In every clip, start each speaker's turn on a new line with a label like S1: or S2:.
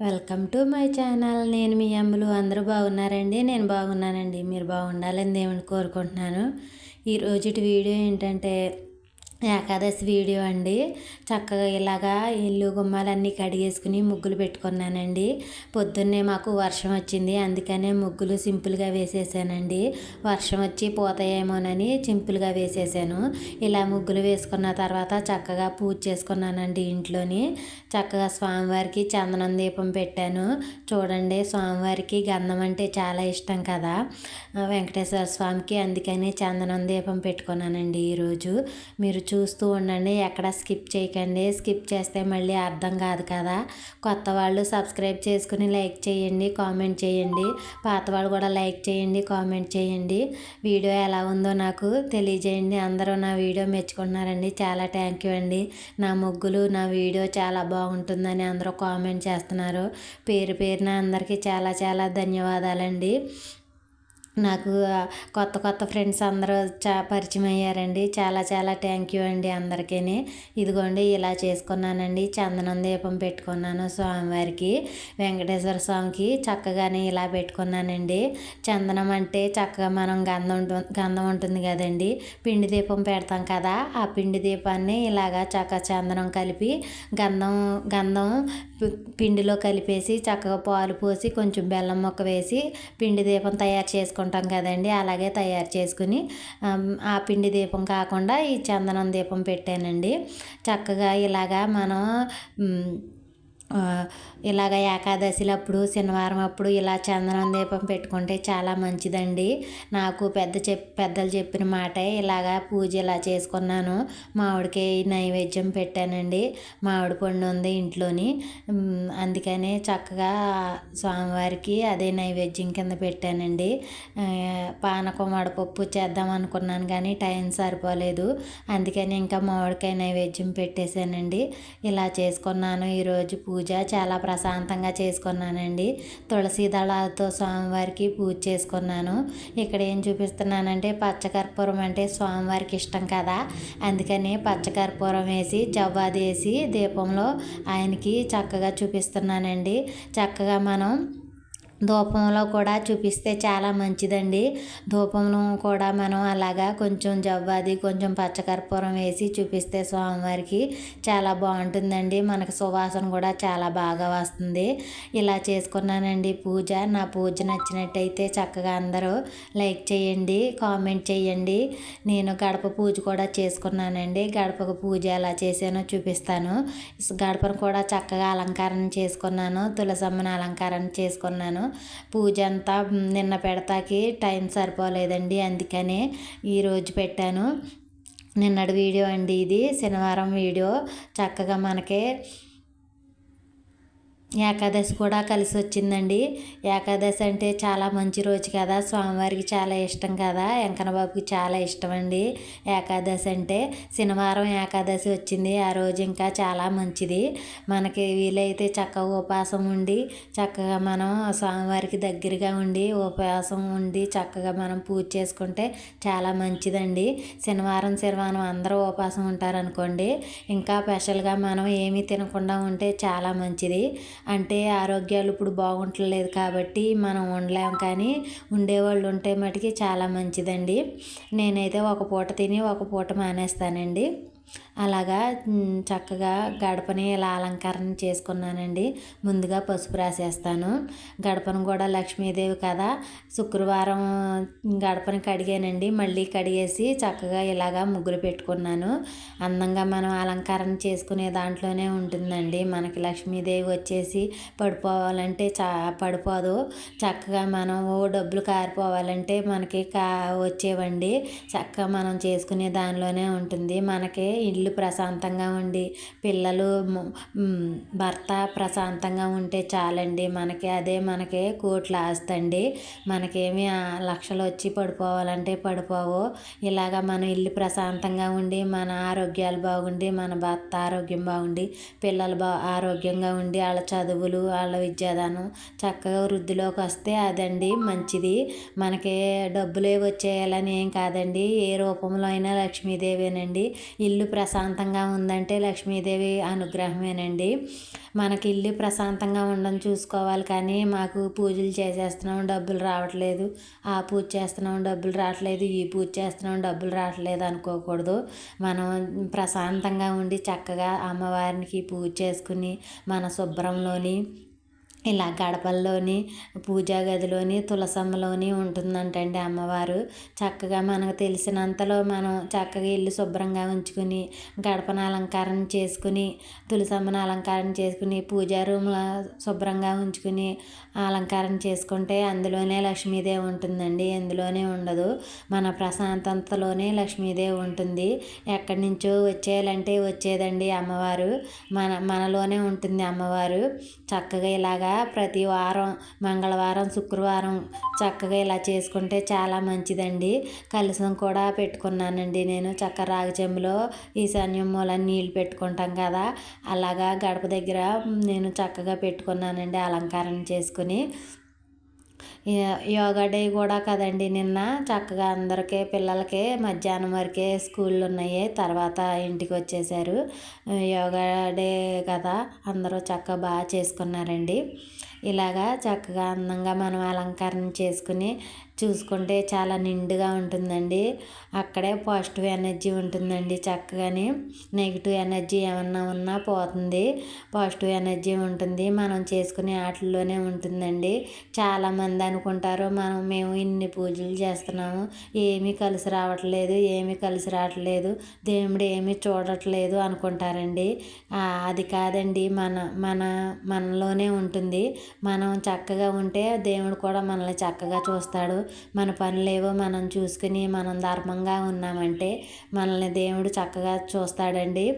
S1: Welcome to my channel. నేను మీ అమ్మలు. అందరూ బాగున్నారండి? నేను బాగున్నానండి. మీరు బాగుండాలని దేవుని కోరుకుంటున్నాను. ఈరోజు వీడియో ఏంటంటే ఏకాదశి వీడియో అండి. చక్కగా ఇలాగా ఇల్లు గుమ్మాలన్నీ కడిగేసుకుని ముగ్గులు పెట్టుకున్నానండి. పొద్దున్నే మాకు వర్షం వచ్చింది. అందుకనే ముగ్గులు సింపుల్గా వేసేసానండి. వర్షం వచ్చి పోతాయేమోనని సింపుల్గా వేసేసాను. ఇలా ముగ్గులు వేసుకున్న తర్వాత చక్కగా పూజ చేసుకున్నానండి ఇంట్లోని. చక్కగా స్వామివారికి చందనం దీపం పెట్టాను. చూడండి స్వామివారికి గంధం అంటే చాలా ఇష్టం కదా. వెంకటేశ్వర స్వామికి అందుకని చందనం దీపం పెట్టుకున్నానండి ఈరోజు. మీరు చూస్తూ ఉండండి. ఎక్కడ స్కిప్ చేయకండి. స్కిప్ చేస్తే మళ్ళీ అర్థం కాదు కదా. కొత్త వాళ్ళు సబ్స్క్రైబ్ చేసుకుని లైక్ చేయండి కామెంట్ చేయండి. పాత వాళ్ళు కూడా లైక్ చేయండి కామెంట్ చేయండి. వీడియో ఎలా ఉందో నాకు తెలియజేయండి. అందరూ నా వీడియో మెచ్చుకుంటున్నారండి. చాలా థ్యాంక్ యూ అండి. నా ముగ్గులు నా వీడియో చాలా బాగుంటుందని అందరూ కామెంట్ చేస్తున్నారు. పేరు పేరున అందరికీ చాలా చాలా ధన్యవాదాలండి. నాకు కొత్త కొత్త ఫ్రెండ్స్ అందరూ చా పరిచయం అయ్యారండి. చాలా చాలా థ్యాంక్ యూ అండి అందరికీ ఇదిగోండి ఇలా చేసుకున్నానండి. చందనం దీపం పెట్టుకున్నాను స్వామివారికి వెంకటేశ్వర స్వామికి చక్కగానే ఇలా పెట్టుకున్నానండి. చందనం అంటే చక్కగా మనం గంధం గంధం ఉంటుంది కదండి. పిండి దీపం పెడతాం కదా ఆ పిండి దీపాన్ని ఇలాగా చక్క చందనం కలిపి గంధం గంధం పిండిలో కలిపేసి చక్కగా పాలు పోసి కొంచెం బెల్లం మొక్క వేసి పిండి దీపం తయారు చేసుకుంటాం. చేసుకుంటాం కదండి. అలాగే తయారు చేసుకుని ఆ పిండి దీపం కాకుండా ఈ చందనం దీపం పెట్టానండి. చక్కగా ఇలాగా మనం ఇలాగ ఏకాదశిలు అప్పుడు శనివారం అప్పుడు ఇలా చందనం దీపం పెట్టుకుంటే చాలా మంచిదండి. నాకు పెద్ద చెప్ పెద్దలు చెప్పిన మాటే ఇలాగా పూజ ఇలా చేసుకున్నాను. మామిడికి నైవేద్యం పెట్టానండి. మామిడి పండు ఉంది ఇంట్లోని. అందుకని చక్కగా స్వామివారికి అదే నైవేద్యం కింద పెట్టానండి. పానకం వడపప్పు చేద్దాం అనుకున్నాను కానీ టైం సరిపోలేదు. అందుకని ఇంకా మామిడికాయ నైవేద్యం పెట్టేశానండి. ఇలా చేసుకున్నాను. ఈరోజు పూజ పూజ చాలా ప్రశాంతంగా చేసుకున్నానండి. తులసి దళాలతో స్వామివారికి పూజ చేసుకున్నాను. ఇక్కడ ఏం చూపిస్తున్నానంటే పచ్చకర్పూరం అంటే స్వామివారికి ఇష్టం కదా. అందుకని పచ్చకర్పూరం వేసి జవ్వాది వేసి దీపంలో ఆయనకి చక్కగా చూపిస్తున్నానండి. చక్కగా మనం ధూపంలో కూడా చూపిస్తే చాలా మంచిదండి. ధూపంలో కూడా మనం అలాగా కొంచెం జవ్వాది కొంచెం పచ్చకర్పూరం వేసి చూపిస్తే స్వామివారికి చాలా బాగుంటుందండి. మనకు సువాసన కూడా చాలా బాగా వస్తుంది. ఇలా చేసుకున్నానండి పూజ. నా పూజ నచ్చినట్టయితే చక్కగా అందరూ లైక్ చేయండి కామెంట్ చేయండి. నేను గడప పూజ కూడా చేసుకున్నానండి. గడపకు పూజ ఎలా చేశానో చూపిస్తాను. గడపను కూడా చక్కగా అలంకరణ చేసుకున్నాను. తులసమ్మని అలంకరణ చేసుకున్నాను. పూజ అంతా నిన్న పెడతాకి టైం సరిపోలేదండి అందుకనే ఈరోజు పెట్టాను. నిన్నటి వీడియో అండి ఇది శనివారం వీడియో. చక్కగా మనకి ఏకాదశి కూడా కలిసి వచ్చిందండి. ఏకాదశి అంటే చాలా మంచి రోజు కదా. స్వామివారికి చాలా ఇష్టం కదా. వెంకన్నబాబుకి చాలా ఇష్టం అండి ఏకాదశి అంటే శనివారం ఏకాదశి వచ్చింది. ఆ రోజు ఇంకా చాలా మంచిది. మనకి వీలైతే చక్కగా ఉపవాసం ఉండి చక్కగా మనం స్వామివారికి దగ్గరగా ఉండి ఉపవాసం ఉండి చక్కగా మనం పూజ చేసుకుంటే చాలా మంచిదండి. శనివారం శనివారం అందరూ ఉపవాసం ఉంటారనుకోండి. ఇంకా స్పెషల్గా మనం ఏమీ తినకుండా ఉంటే చాలా మంచిది. అంటే ఆరోగ్యాలు ఇప్పుడు బాగుంటలేదు కాబట్టి మనం ఉండలేం కానీ ఉండేవాళ్ళు ఉంటే మటుకి చాలా మంచిదండి. నేనైతే ఒక పూట తిని ఒక పూట మానేస్తానండి. అలాగా చక్కగా గడపని ఇలా అలంకరణ చేసుకున్నానండి. ముందుగా పసుపు రాసేస్తాను. గడపను కూడా లక్ష్మీదేవి కదా శుక్రవారం గడపని కడిగానండి. మళ్ళీ కడిగేసి చక్కగా ఇలాగా ముగ్గులు పెట్టుకున్నాను. అందంగా మనం అలంకరణ చేసుకునే దాంట్లోనే ఉంటుందండి. మనకి లక్ష్మీదేవి వచ్చేసి పడిపోవాలంటే చా పడిపోదు. చక్కగా మనం ఓ డబ్బులు కారిపోవాలంటే మనకి కా వచ్చేవండి. చక్కగా మనం చేసుకునే దానిలోనే ఉంటుంది. మనకి ఇల్లు ప్రశాంతంగా ఉండి పిల్లలు భర్త ప్రశాంతంగా ఉంటే చాలండి. మనకి అదే మనకి కోట్ల ఆస్తి అండి మనకేమి లక్షలు వచ్చి పడిపోవాలంటే పడిపోవు. ఇలాగ మన ఇల్లు ప్రశాంతంగా ఉండి మన ఆరోగ్యాలు బాగుండి మన భర్త ఆరోగ్యం బాగుండి పిల్లలు బా ఆరోగ్యంగా ఉండి వాళ్ళ చదువులు వాళ్ళ విద్యాదానం చక్కగా వృద్ధిలోకి వస్తే అదండి మంచిది. మనకి డబ్బులే వచ్చేయాలని ఏం కాదండి. ఏ రూపంలో అయినా లక్ష్మీదేవేనండి. ఇల్లు ప్రశాంతం ప్రశాంతంగా ఉందంటే లక్ష్మీదేవి అనుగ్రహమేనండి. మనకి ఇల్లు ప్రశాంతంగా ఉండని చూసుకోవాలి కానీ మాకు పూజలు చేసేస్తున్నాం డబ్బులు రావట్లేదు. ఆ పూజ చేస్తున్నాం డబ్బులు రావట్లేదు. ఈ పూజ చేస్తున్నాం డబ్బులు రావట్లేదు అనుకోకూడదు. మనం ప్రశాంతంగా ఉండి చక్కగా అమ్మవారికి పూజ చేసుకుని మన శుభ్రంలోని ఇలా గడపల్లోని పూజా గదిలోని తులసమ్మలోని ఉంటుందంటండి అమ్మవారు. చక్కగా మనకు తెలిసినంతలో మనం చక్కగా ఇల్లు శుభ్రంగా ఉంచుకుని గడపను అలంకారం చేసుకుని తులసమ్మను అలంకారం చేసుకుని పూజా రూమ్ శుభ్రంగా ఉంచుకుని అలంకారం చేసుకుంటే అందులోనే లక్ష్మీదేవి ఉంటుందండి. ఎందులోనే ఉండదు. మన ప్రశాంతతలోనే లక్ష్మీదేవి ఉంటుంది. ఎక్కడి నుంచో వచ్చేయాలంటే వచ్చేదండి అమ్మవారు. మన మనలోనే ఉంటుంది అమ్మవారు. చక్కగా ఇలాగా ప్రతి వారం మంగళవారం శుక్రవారం చక్కగా ఇలా చేసుకుంటే చాలా మంచిదండి. కలుసం కూడా పెట్టుకున్నానండి నేను. చక్క రాగి చెంబులో ఈశాన్యం మూలం నీళ్ళు పెట్టుకుంటాం కదా. అలాగా గడప దగ్గర నేను చక్కగా పెట్టుకున్నానండి అలంకారం చేసుకుని. యోగా డే కూడా కదండి నిన్న. చక్కగా అందరికీ పిల్లలకి మధ్యాహ్నం వరకే స్కూళ్ళు ఉన్నాయి. తర్వాత ఇంటికి వచ్చేసారు. యోగా డే కదా. అందరూ చక్కగా బాగా చేసుకున్నారండి. ఇలాగా చక్కగా అందంగా మనం అలంకరణ చేసుకుని చూసుకుంటే చాలా నిండుగా ఉంటుందండి. అక్కడే పాజిటివ్ ఎనర్జీ ఉంటుందండి చక్కగాని. నెగిటివ్ ఎనర్జీ ఏమన్నా ఉన్నా పోతుంది. పాజిటివ్ ఎనర్జీ ఉంటుంది. మనం చేసుకునే ఆటల్లోనే ఉంటుందండి. చాలామంది అనుకుంటారు మనం మేము ఇన్ని పూజలు చేస్తున్నాము. ఏమీ కలిసి రావట్లేదు ఏమీ కలిసి రావట్లేదు. దేవుడు ఏమీ చూడట్లేదు అనుకుంటారండి. అది కాదండి. మన మన మనలోనే ఉంటుంది. మనం చక్కగా ఉంటే దేవుడు కూడా మనల్ని చక్కగా చూస్తాడు. మన పనులేవో మనం చూసుకుని మనం ధర్మంగా ఉన్నామంటే మనల్ని దేవుడు చక్కగా చూస్తాడండి.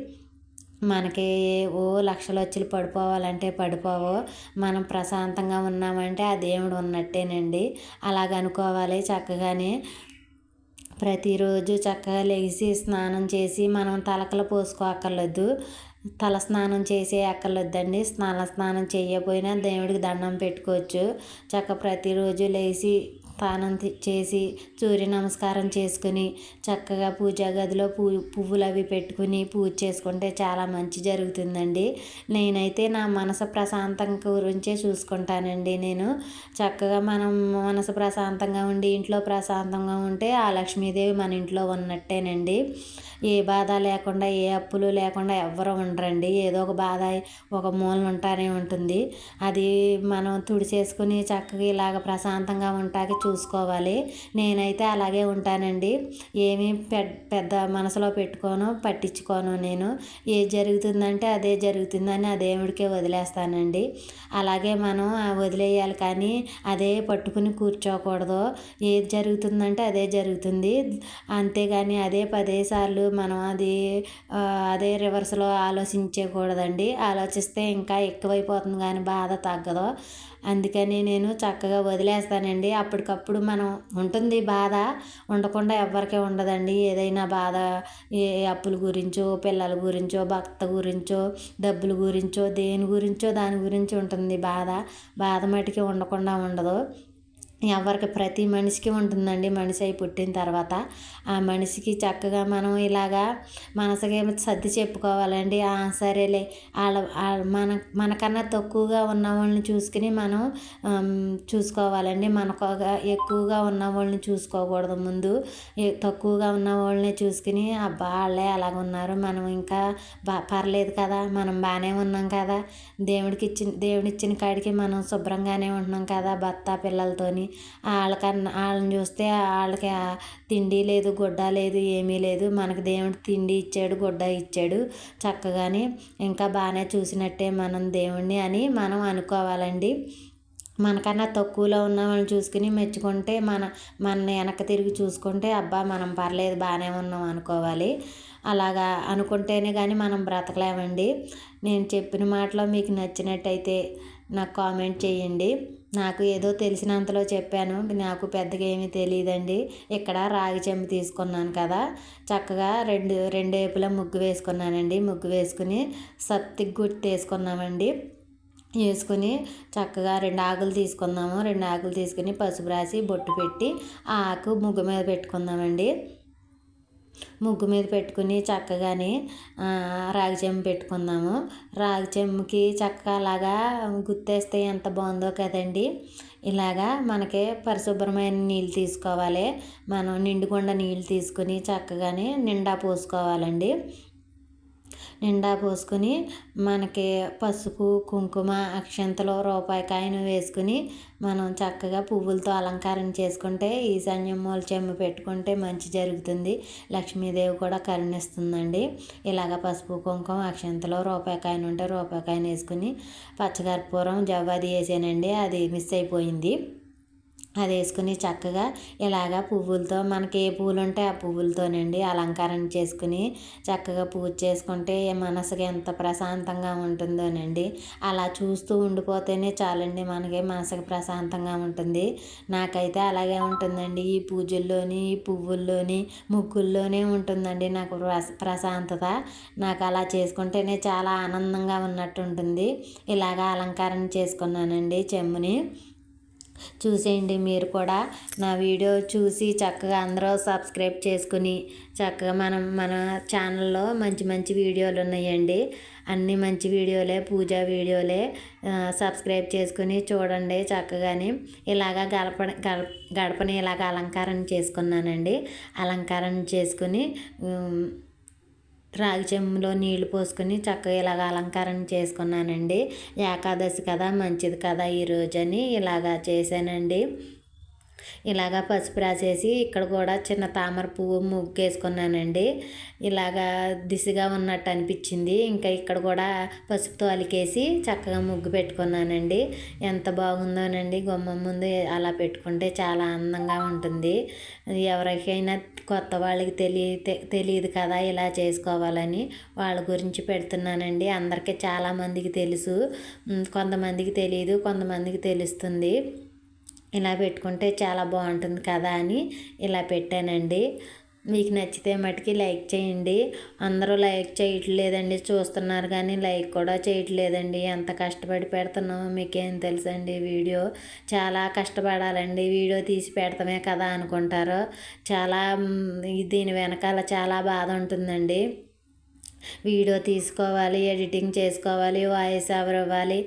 S1: మనకి ఓ లక్షలు వచ్చి పడిపోవాలంటే పడిపోవు మనం ప్రశాంతంగా ఉన్నామంటే ఆ దేవుడు ఉన్నట్టేనండి. అలాగ అనుకోవాలి చక్కగానే. ప్రతిరోజు చక్కగా లేచి స్నానం చేసి మనం తలకలు పోసుకోక్కర్లేదు. తల స్నానం చేసే అక్కర్లేదండి. స్నాన స్నానం చేయకపోయినా దేవుడికి దండం పెట్టుకోవచ్చు. చక్క ప్రతిరోజు లేచి స్నానం చేసి సూర్య నమస్కారం చేసుకుని చక్కగా పూజా గదిలో పూ పువ్వులు అవి పెట్టుకుని పూజ చేసుకుంటే చాలా మంచి జరుగుతుందండి. నేనైతే నా మనసు ప్రశాంతం గురించే చూసుకుంటానండి నేను. చక్కగా మనం మనసు ప్రశాంతంగా ఉండి ఇంట్లో ప్రశాంతంగా ఉంటే ఆ లక్ష్మీదేవి మన ఇంట్లో ఉన్నట్టేనండి. ఏ బాధ లేకుండా ఏ అప్పులు లేకుండా ఎవ్వరూ ఉండరండి. ఏదో ఒక బాధ ఒక మూలన ఉంటానే ఉంటుంది. అది మనం తుడిచేసుకుని చక్కగా ఇలాగ ప్రశాంతంగా ఉంటాకి చూసుకోవాలి. నేనైతే అలాగే ఉంటానండి. ఏమీ పెద్ద మనసులో పెట్టుకోను పట్టించుకోను నేను. ఏది జరుగుతుందంటే అదే జరుగుతుందని ఆ దేవుడికే వదిలేస్తానండి. అలాగే మనం వదిలేయాలి కానీ అదే పట్టుకుని కూర్చోకూడదు. ఏది జరుగుతుందంటే అదే జరుగుతుంది. అంతేగాని అదే పదే సార్లు మనం అది అదే రివర్స్లో ఆలోచించకూడదండి. ఆలోచిస్తే ఇంకా ఎక్కువైపోతుంది కానీ బాధ తగ్గదు. అందుకని నేను చక్కగా వదిలేస్తానండి. అప్పటికప్పుడు మనం ఉంటుంది బాధ ఉండకుండా ఎవరికీ ఉండదండి. ఏదైనా బాధ ఏ అప్పుల గురించో పిల్లల గురించో భర్త గురించో డబ్బుల గురించో దేని గురించో దాని గురించి ఉంటుంది బాధ. బాధ మటుకి ఉండకుండా ఉండదు. ఎవరికి ప్రతి మనిషికి ఉంటుందండి. మనిషి అయి పుట్టిన తర్వాత ఆ మనిషికి చక్కగా మనం ఇలాగా మనసుకి సర్ది చెప్పుకోవాలండి. సరేలే వాళ్ళ మన మనకన్నా తక్కువగా ఉన్న వాళ్ళని చూసుకుని మనం చూసుకోవాలండి. మనకు ఎక్కువగా ఉన్న వాళ్ళని చూసుకోకూడదు ముందు. తక్కువగా ఉన్న వాళ్ళని చూసుకుని అబ్బా వాళ్ళే అలాగ ఉన్నారు. మనం ఇంకా బా పర్లేదు కదా మనం బాగానే ఉన్నాం కదా. దేవుడికి ఇచ్చిన దేవుడిచ్చిన కాడికి మనం శుభ్రంగానే ఉంటున్నాం కదా భర్త పిల్లలతోని. వాళ్ళకన్నా వాళ్ళని చూస్తే వాళ్ళకి తిండి లేదు గుడ్డ లేదు ఏమీ లేదు. మనకు దేవుడు తిండి ఇచ్చాడు గుడ్డ ఇచ్చాడు. చక్కగానే ఇంకా బాగానే చూసినట్టే మనం దేవుణ్ణి అని మనం అనుకోవాలండి. మనకన్నా తక్కువలో ఉన్న వాళ్ళని చూసుకుని మెచ్చుకుంటే మన మన వెనక్కి తిరిగి చూసుకుంటే అబ్బా మనం పర్లేదు బాగానే ఉన్నాం అనుకోవాలి. అలాగా అనుకుంటేనే కానీ మనం బ్రతకలేమండి. నేను చెప్పిన మాటలో మీకు నచ్చినట్టయితే నాకు కామెంట్ చేయండి. నాకు ఏదో తెలిసినంతలో చెప్పాను. నాకు పెద్దగా ఏమీ తెలియదండి ఇక్కడ రాగి చెంబు తీసుకున్నాను కదా. చక్కగా రెండు రెండు వైపులా ముగ్గు వేసుకున్నానండి. ముగ్గు వేసుకుని సత్తి గుర్తు వేసుకున్నామండి. వేసుకుని చక్కగా రెండు ఆకులు తీసుకుందాము రెండు ఆకులు తీసుకుని పసుపు రాసి బొట్టు పెట్టి ఆ ఆకు ముగ్గు మీద పెట్టుకుందామండి ముగ్గు మీద పెట్టుకుని చక్కగాని రాగి చెంబు పెట్టుకుందాము. రాగి చెంబుకి చక్కగా అలాగా గుత్తేస్తే ఎంత బాగుందో కదండి. ఇలాగా మనకి పరిశుభ్రమైన నీళ్ళు తీసుకోవాలి. మనం నిండుకుండా నీళ్ళు తీసుకుని చక్కగానే నిండా పోసుకోవాలండి. నిండా పోసుకొని మనకి పసుపు కుంకుమ అక్షంతలు రూపాయి కాయను వేసుకుని మనం చక్కగా పువ్వులతో అలంకారం చేసుకుంటే ఈశాన్యం మూల చెమ్మ పెట్టుకుంటే మంచి జరుగుతుంది. లక్ష్మీదేవి కూడా కరుణిస్తుందండి. ఇలాగ పసుపు కుంకుమ అక్షంతలో రూపాయి కాయను ఉంటే రూపాయి కాయను వేసుకుని పచ్చకర్పూరం జవ్వాది వేసానండి. అది మిస్ అయిపోయింది. అది వేసుకుని చక్కగా ఇలాగా పువ్వులతో మనకి ఏ పువ్వులు ఉంటే ఆ పువ్వులతోనండి అలంకారం చేసుకుని చక్కగా పూజ చేసుకుంటే మనసుకి ఎంత ప్రశాంతంగా ఉంటుందోనండి. అలా చూస్తూ ఉండిపోతేనే చాలండి మనకి మనసుకి ప్రశాంతంగా ఉంటుంది. నాకైతే అలాగే ఉంటుందండి. ఈ పూజల్లోని ఈ పువ్వుల్లోని ముగ్గుల్లోనే ఉంటుందండి నాకు ప్రశాంతత. నాకు అలా చేసుకుంటేనే చాలా ఆనందంగా ఉన్నట్టు ఉంటుంది ఇలాగా అలంకారం చేసుకున్నానండి చెమ్ముని చూసేయండి మీరు కూడా. నా వీడియో చూసి చక్కగా అందరూ సబ్స్క్రైబ్ చేసుకుని చక్కగా మనం మన ఛానల్లో మంచి మంచి వీడియోలు ఉన్నాయండి. అన్ని మంచి వీడియోలే పూజా వీడియోలే సబ్స్క్రైబ్ చేసుకుని చూడండి చక్కగాని. ఇలాగా గడప గడపని ఇలాగ అలంకారం చేసుకున్నానండి. అలంకారం చేసుకుని రాగి చెంబులో నీళ్ళు పోసుకొని చక్కగా ఇలాగ అలంకరణ చేసుకున్నానండి. ఏకాదశి కదా మంచిది కదా ఈరోజు అని ఇలాగా చేశానండి. ఇలాగా పసుపు రాసేసి ఇక్కడ కూడా చిన్న తామర పువ్వు ముగ్గేసుకున్నానండి. ఇలాగా దిశగా ఉన్నట్టు అనిపించింది. ఇంకా ఇక్కడ కూడా పసుపుతో అలికేసి చక్కగా ముగ్గు పెట్టుకున్నానండి. ఎంత బాగుందోనండి. గుమ్మం ముందు అలా పెట్టుకుంటే చాలా అందంగా ఉంటుంది. ఎవరికైనా కొత్త వాళ్ళకి తెలియ తెలియదు కదా ఇలా చేసుకోవాలని. వాళ్ళ గురించి పెడుతున్నానండి. అందరికీ చాలామందికి తెలుసు. కొంతమందికి తెలియదు కొంతమందికి తెలుస్తుంది. ఇలా పెట్టుకుంటే చాలా బాగుంటుంది కదా అని ఇలా పెట్టానండి. మీకు నచ్చితే మటుకి లైక్ చేయండి. అందరూ లైక్ చేయట్లేదండి చూస్తున్నారు కానీ లైక్ కూడా చేయట్లేదండి. ఎంత కష్టపడి పెడుతున్నామో మీకేం తెలుసండి వీడియో? చాలా కష్టపడాలండి. వీడియో తీసి పెడతామే కదా అనుకుంటారు. చాలా దీని వెనకాల చాలా బాధ ఉంటుందండి. వీడియో తీసుకోవాలి ఎడిటింగ్ చేసుకోవాలి వాయిస్ ఎవరు ఇవ్వాలి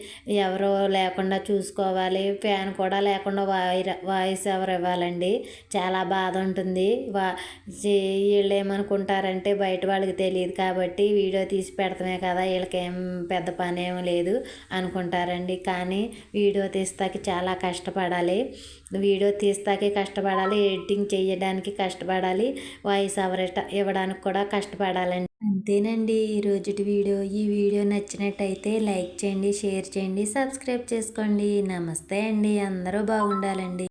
S1: ఎవరు లేకుండా చూసుకోవాలి ఫ్యాన్ కూడా లేకుండా వాయి వాయిస్ ఎవరు ఇవ్వాలండి? చాలా బాధ ఉంటుంది. వా వీళ్ళు ఏమనుకుంటారంటే బయట వాళ్ళకి తెలియదు కాబట్టి వీడియో తీసి పెడతామే కదా వీళ్ళకేం పెద్ద పని ఏం లేదు అనుకుంటారండి. కానీ వీడియో తీస్తాకి చాలా కష్టపడాలి. వీడియో తీస్తాకి కష్టపడాలి ఎడిటింగ్ చేయడానికి కష్టపడాలి వాయిస్ ఎవర్ ఇవ్వడానికి కూడా కష్టపడాలండి. అంతేనండి. ఈరోజుటి వీడియో ఈ వీడియో నచ్చినట్టయితే లైక్ చేయండి షేర్ చేయండి సబ్స్క్రైబ్ చేసుకోండి. నమస్తే అండి. అందరూ బాగుండాలండి.